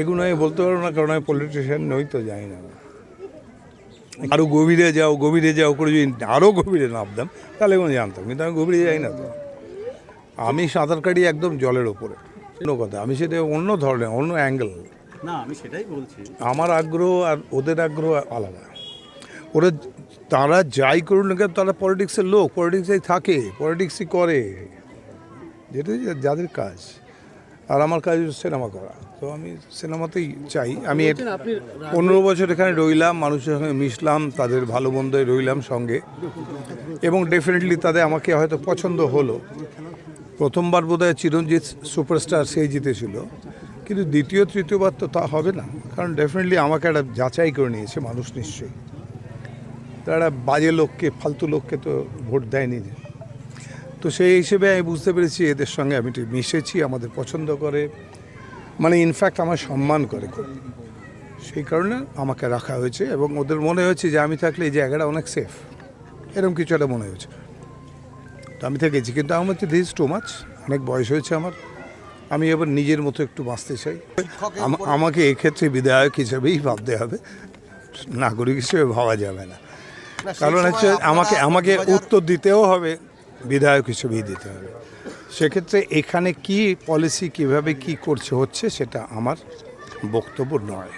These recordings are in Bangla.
এগুলো আমি বলতে পারব না কারণ আমি পলিটিশিয়ান নই তো জানি না। আরও গভীরে যাও গভীরে যাও করে যদি আরও গভীরে নামতাম তাহলে কোনো জানতাম কিন্তু আমি গভীরে যাই না তো। আমি সাঁতার কাটি একদম জলের ওপরে। অন্য কথা আমি সেটা অন্য ধরনের অন্য অ্যাঙ্গেল না আমি সেটাই বলছি। আমার আগ্রহ আর ওদের আগ্রহ আলাদা। ওরা তারা যাই করুন না কেন তারা পলিটিক্সের লোক পলিটিক্সেই থাকে পলিটিক্সই করে। যেটা যাদের কাজ। আর আমার কাজ সিনেমা করা। তো আমি সিনেমাতেই চাই। আমি এটা পনেরো বছর এখানে রইলাম মানুষের সঙ্গে মিশলাম তাদের ভালো মন্দে রইলাম সঙ্গে। এবং ডেফিনেটলি তাদের আমাকে হয়তো পছন্দ হলো। প্রথমবার বোধহয় চিরঞ্জিত সুপারস্টার সেই জিতেছিল। কিন্তু দ্বিতীয় তৃতীয়বার তো তা হবে না। কারণ ডেফিনেটলি আমাকে একটা যাচাই করে নিয়েছে মানুষ নিশ্চয়ই। তারা বাজে লোককে ফালতু লোককে তো ভোট দেয়নি। তো সেই হিসেবে আমি বুঝতে পেরেছি এদের সঙ্গে আমি মিশেছি আমাদের পছন্দ করে। মানে ইনফ্যাক্ট আমার সম্মান করে খুব। সেই কারণে আমাকে রাখা হয়েছে এবং ওদের মনে হয়েছে যে আমি থাকলে এই জায়গাটা অনেক সেফ এরকম কিছু একটা মনে হয়েছে। তো আমি থেকেছি কিন্তু আমার হচ্ছে দিস টু মাচ অনেক বয়স হয়েছে আমার। আমি এবার নিজের মতো একটু বাঁচতে চাই। আম- আমাকে এক্ষেত্রে বিধায়ক হিসেবেই ভাবতে হবে। নাগরিক হিসেবে ভাবা যাবে না। কারণ হচ্ছে আমাকে আমাকে উত্তর দিতেও হবে। বিধায়ক হিসেবেই দিতে হবে। সেক্ষেত্রে এখানে কি পলিসি কীভাবে কি করছে হচ্ছে সেটা আমার বক্তব্য নয়।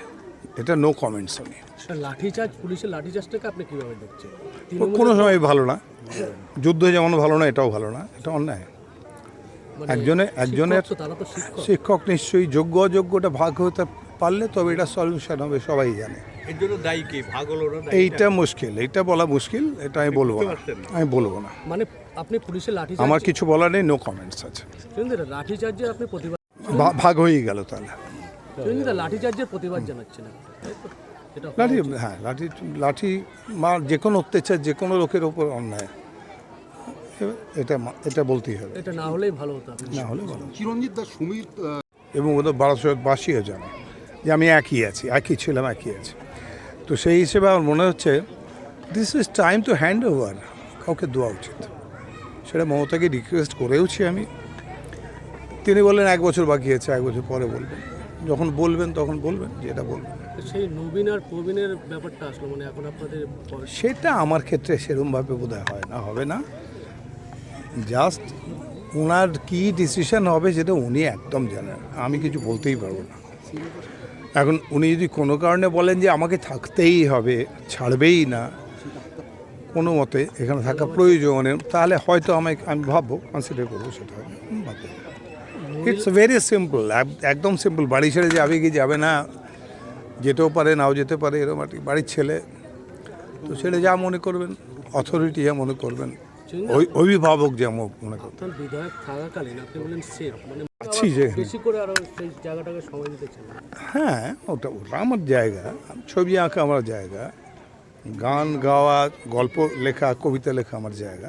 এটা নো কমেন্টস আমি লাঠিচার্জ পুলিশের লাঠিচার্জটাকে আপনি কীভাবে দেখছেন? কোনো সময় ভালো না। যুদ্ধ যেমন ভালো না এটাও ভালো না। এটা অন্যায়। মানে একজনে- একজনের- শিক্ষক। নিশ্চয়ই যোগ্য অযোগ্যটা ভাগ হতে পারলে তবে এটা সলিউশন হবে সবাই জানে। এর জন্য দায়ী কে? ভাগ হলো না এইটা মুশকিল এইটা বলা মুশকিল এটা আমি বলব না। আমি বলব না। মানে আপনি পুলিশের লাঠিচার্জ আমার কিছু বলার নেই নো কমেন্টস আছে। শুনুন লাঠিচার্জে আপনি প্রতিবাদ ভাগ হয়েই গেল তাহলে। শুনুন লাঠিচার্জের প্রতিবাদ জানাচ্ছেন লাঠি। হ্যাঁ লাঠি লাঠি মা যে কোনো অত্যাচার যে কোনো লোকের ওপর অন্যায়। এটা মা- এটা বলতেই হবে। এটা না হলেই ভালো হতো না হলে ভালো চিরঞ্জিত দাস সুমির এবং ওদের বারোশো বাসিও জানে যে আমি একই আছি একই ছিলাম একই আছি। তো সেই হিসেবে আমার মনে হচ্ছে this is time to hand over কাউকে দেওয়া উচিত। সেটা মমতাকে রিকোয়েস্ট করেওছি আমি। তিনি বললেন এক বছর বাকি আছে এক বছর পরে বলবেন। যখন বলবেন তখন বলবেন যেটা বলবেন। সেই নবীন আর প্রবীণের ব্যাপারটা আসলো মানে এখন আপনাদের সেটা আমার ক্ষেত্রে সেরমভাবে বোধ হয় না হবে না। জাস্ট ওনার কী ডিসিশন হবে সেটা উনি একদম জানেন। আমি কিছু বলতেই পারব না। এখন উনি যদি কোনো কারণে বলেন যে আমাকে থাকতেই হবে, ছাড়বেই না, কোনো মতে এখানে থাকা প্রয়োজনে, তাহলে হয়তো আমাকে, আমি ভাববো কনসিডার করব সেটা ইটস ভেরি সিম্পল একদম সিম্পল বাড়ি ছেড়ে যাবে কি যাবে না, যেতেও পারে, নাও যেতে পারে, এরকম। বাড়ির ছেলে, তো ছেলে যা মনে করবেন অথরিটি যা মনে করবেন। অভিভাবক যেমন মনে করেন। বিধায়ক থাকাকালীন আপনি বলেন সেফ মানে আছি যে বেশি করে আরও সেই জায়গাটাকে সময় দিতে চান। হ্যাঁ ওটা ওটা আমার জায়গা। ছবি আঁকা আমার জায়গা। গান গাওয়া গল্প লেখা কবিতা লেখা আমার জায়গা।